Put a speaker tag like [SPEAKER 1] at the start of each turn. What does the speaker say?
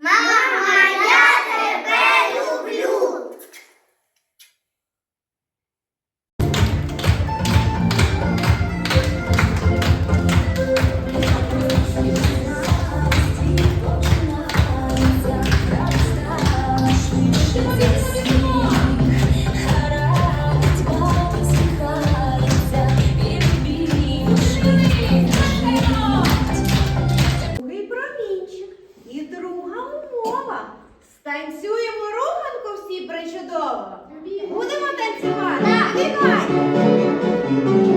[SPEAKER 1] ¡Mamá!
[SPEAKER 2] Танцюємо руханку всі причудово. Будемо танцювати. Так, Давай!